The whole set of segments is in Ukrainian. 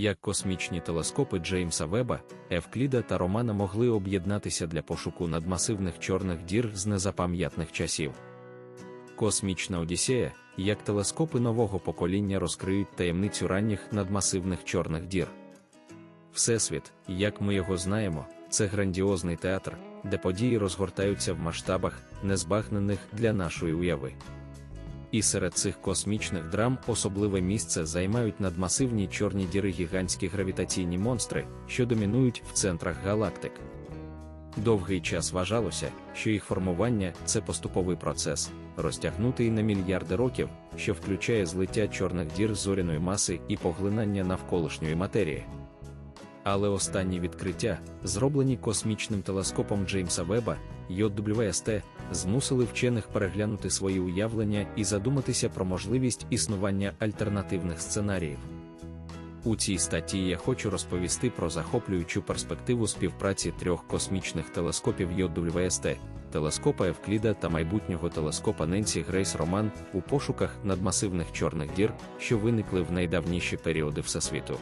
як космічні телескопи Джеймса Веба, Евкліда та Романа могли об'єднатися для пошуку надмасивних чорних дір з незапам'ятних часів. Космічна Одіссея, як телескопи нового покоління розкриють таємницю ранніх надмасивних чорних дір. Всесвіт, як ми його знаємо, це грандіозний театр, де події розгортаються в масштабах, незбагнених для нашої уяви. І серед цих космічних драм особливе місце займають надмасивні чорні діри гігантські гравітаційні монстри, що домінують в центрах галактик. Довгий час вважалося, що їх формування це поступовий процес, розтягнутий на мільярди років, що включає злиття чорних дір зоряної маси і поглинання навколишньої матерії. Але останні відкриття, зроблені космічним телескопом Джеймса Веба, JWST, змусили вчених переглянути свої уявлення і задуматися про можливість існування альтернативних сценаріїв. У цій статті я хочу розповісти про захоплюючу перспективу співпраці трьох космічних телескопів JWST, телескопа Евкліда та майбутнього телескопа Ненсі Грейс Роман у пошуках надмасивних чорних дір, що виникли в найдавніші періоди Всесвіту.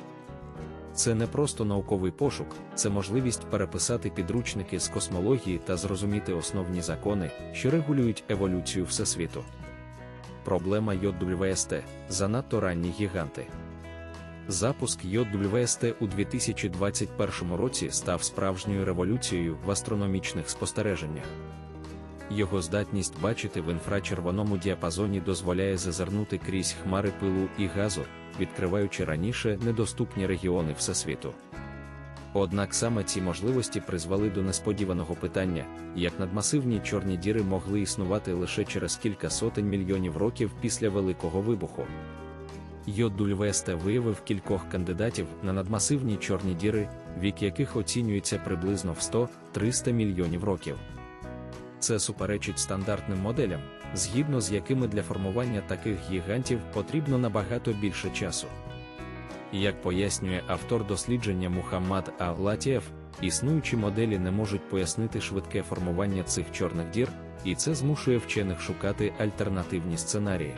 Це не просто науковий пошук, це можливість переписати підручники з космології та зрозуміти основні закони, що регулюють еволюцію Всесвіту. Проблема JWST – занадто ранні гіганти. Запуск JWST у 2021 році став справжньою революцією в астрономічних спостереженнях. Його здатність бачити в інфрачервоному діапазоні дозволяє зазирнути крізь хмари пилу і газу, відкриваючи раніше недоступні регіони Всесвіту. Однак саме ці можливості призвели до несподіваного питання, як надмасивні чорні діри могли існувати лише через кілька сотень мільйонів років після Великого вибуху. Йодульвесте виявив кількох кандидатів на надмасивні чорні діри, вік яких оцінюється приблизно в 100-300 мільйонів років. Це суперечить стандартним моделям, згідно з якими для формування таких гігантів потрібно набагато більше часу. Як пояснює автор дослідження Мухаммад Ал-Латієв, існуючі моделі не можуть пояснити швидке формування цих чорних дір, і це змушує вчених шукати альтернативні сценарії.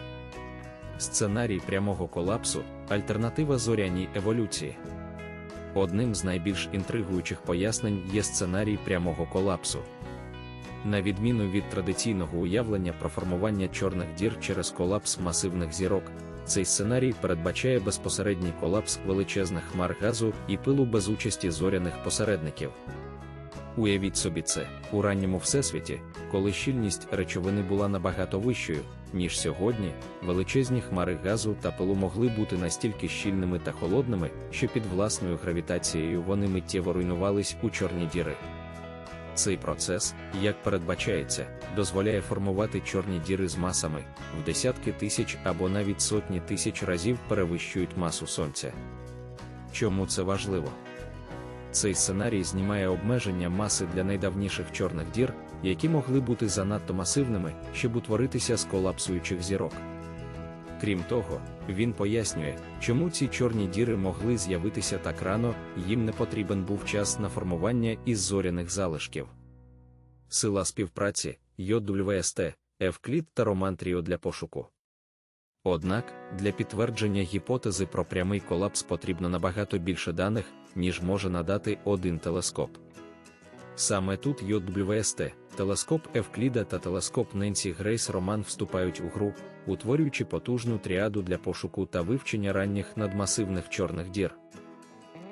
Сценарій прямого колапсу альтернатива зоряній еволюції. Одним з найбільш інтригуючих пояснень є сценарій прямого колапсу. На відміну від традиційного уявлення про формування чорних дір через колапс масивних зірок, цей сценарій передбачає безпосередній колапс величезних хмар газу і пилу без участі зоряних посередників. Уявіть собі це у ранньому всесвіті, коли щільність речовини була набагато вищою, ніж сьогодні, величезні хмари газу та пилу могли бути настільки щільними та холодними, що під власною гравітацією вони миттєво руйнувались у чорні діри. Цей процес, як передбачається, дозволяє формувати чорні діри з масами в десятки тисяч або навіть сотні тисяч разів перевищують масу Сонця. Чому це важливо? Цей сценарій знімає обмеження маси для найдавніших чорних дір, які могли бути занадто масивними, щоб утворитися з колапсуючих зірок. Крім того, він пояснює, чому ці чорні діри могли з'явитися так рано, їм не потрібен був час на формування із зоряних залишків. Сила співпраці JWST, Евклід та Роман Тріо для пошуку. Однак, для підтвердження гіпотези про прямий колапс потрібно набагато більше даних, ніж може надати один телескоп. Саме тут JWST, телескоп Евкліда та телескоп Ненсі Грейс Роман вступають у гру, утворюючи потужну тріаду для пошуку та вивчення ранніх надмасивних чорних дір.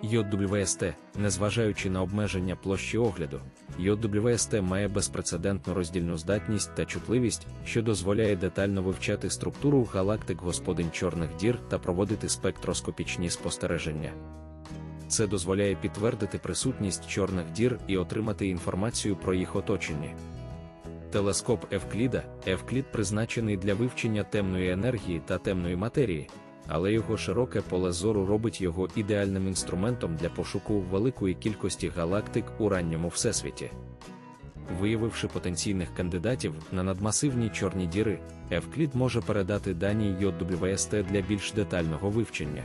JWST, незважаючи на обмеження площі огляду, JWST має безпрецедентну роздільну здатність та чутливість, що дозволяє детально вивчати структуру галактик господинь чорних дір та проводити спектроскопічні спостереження. Це дозволяє підтвердити присутність чорних дір і отримати інформацію про їх оточення. Телескоп Евкліда Евклід призначений для вивчення темної енергії та темної матерії, але його широке поле зору робить його ідеальним інструментом для пошуку великої кількості галактик у ранньому всесвіті. Виявивши потенційних кандидатів на надмасивні чорні діри, Евклід може передати дані JWST для більш детального вивчення.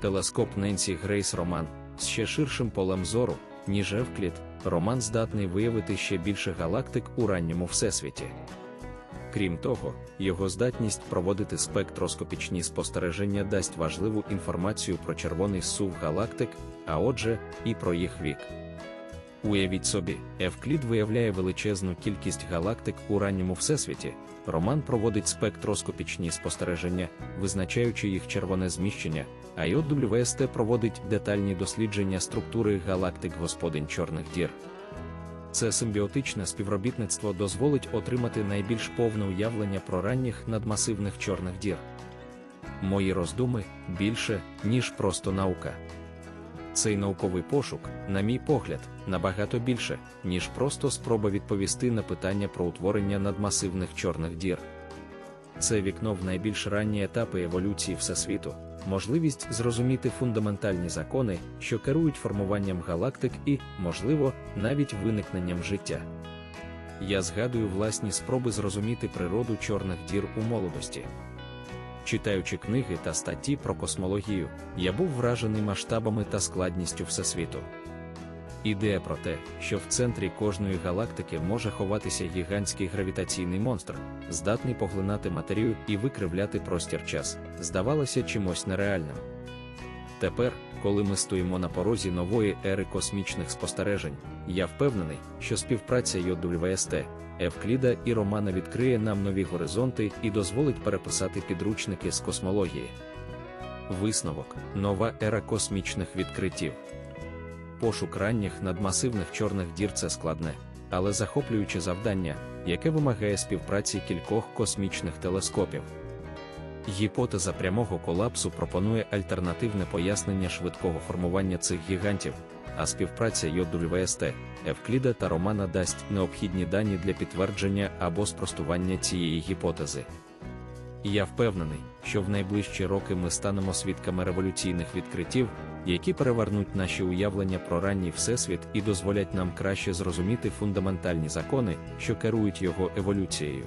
Телескоп Ненсі Грейс Роман з ще ширшим полем зору, ніж Евклід, Роман здатний виявити ще більше галактик у ранньому всесвіті. Крім того, його здатність проводити спектроскопічні спостереження дасть важливу інформацію про червоний сув галактик, а отже, і про їх вік. Уявіть собі, Евклід виявляє величезну кількість галактик у ранньому всесвіті. Роман проводить спектроскопічні спостереження, визначаючи їх червоне зміщення, а WST проводить детальні дослідження структури галактик господинь чорних дір. Це симбіотичне співробітництво дозволить отримати найбільш повне уявлення про ранніх надмасивних чорних дір. Мої роздуми більше, ніж просто наука. Цей науковий пошук, на мій погляд, набагато більше, ніж просто спроба відповісти на питання про утворення надмасивних чорних дір. Це вікно в найбільш ранні етапи еволюції Всесвіту, можливість зрозуміти фундаментальні закони, що керують формуванням галактик і, можливо, навіть виникненням життя. Я згадую власні спроби зрозуміти природу чорних дір у молодості. Читаючи книги та статті про космологію, я був вражений масштабами та складністю Всесвіту. Ідея про те, що в центрі кожної галактики може ховатися гігантський гравітаційний монстр, здатний поглинати матерію і викривляти простір час, здавалося чимось нереальним. Тепер, коли ми стоїмо на порозі нової ери космічних спостережень, я впевнений, що співпраця ЙОДВСТ, Евкліда і Романа відкриє нам нові горизонти і дозволить переписати підручники з космології. Висновок нова ера космічних відкриттів. Пошук ранніх надмасивних чорних дір це складне, але захоплююче завдання, яке вимагає співпраці кількох космічних телескопів. Гіпотеза прямого колапсу пропонує альтернативне пояснення швидкого формування цих гігантів, а співпраця YWST, Евкліда та Романа дасть необхідні дані для підтвердження або спростування цієї гіпотези. Я впевнений, що в найближчі роки ми станемо свідками революційних відкриттів, які перевернуть наші уявлення про ранній всесвіт і дозволять нам краще зрозуміти фундаментальні закони, що керують його еволюцією.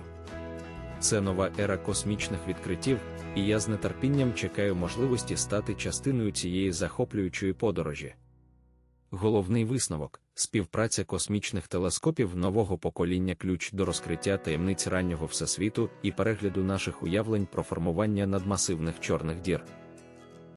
Це нова ера космічних відкриттів, і я з нетерпінням чекаю можливості стати частиною цієї захоплюючої подорожі. Головний висновок співпраця космічних телескопів нового покоління ключ до розкриття таємниць раннього всесвіту і перегляду наших уявлень про формування надмасивних чорних дір.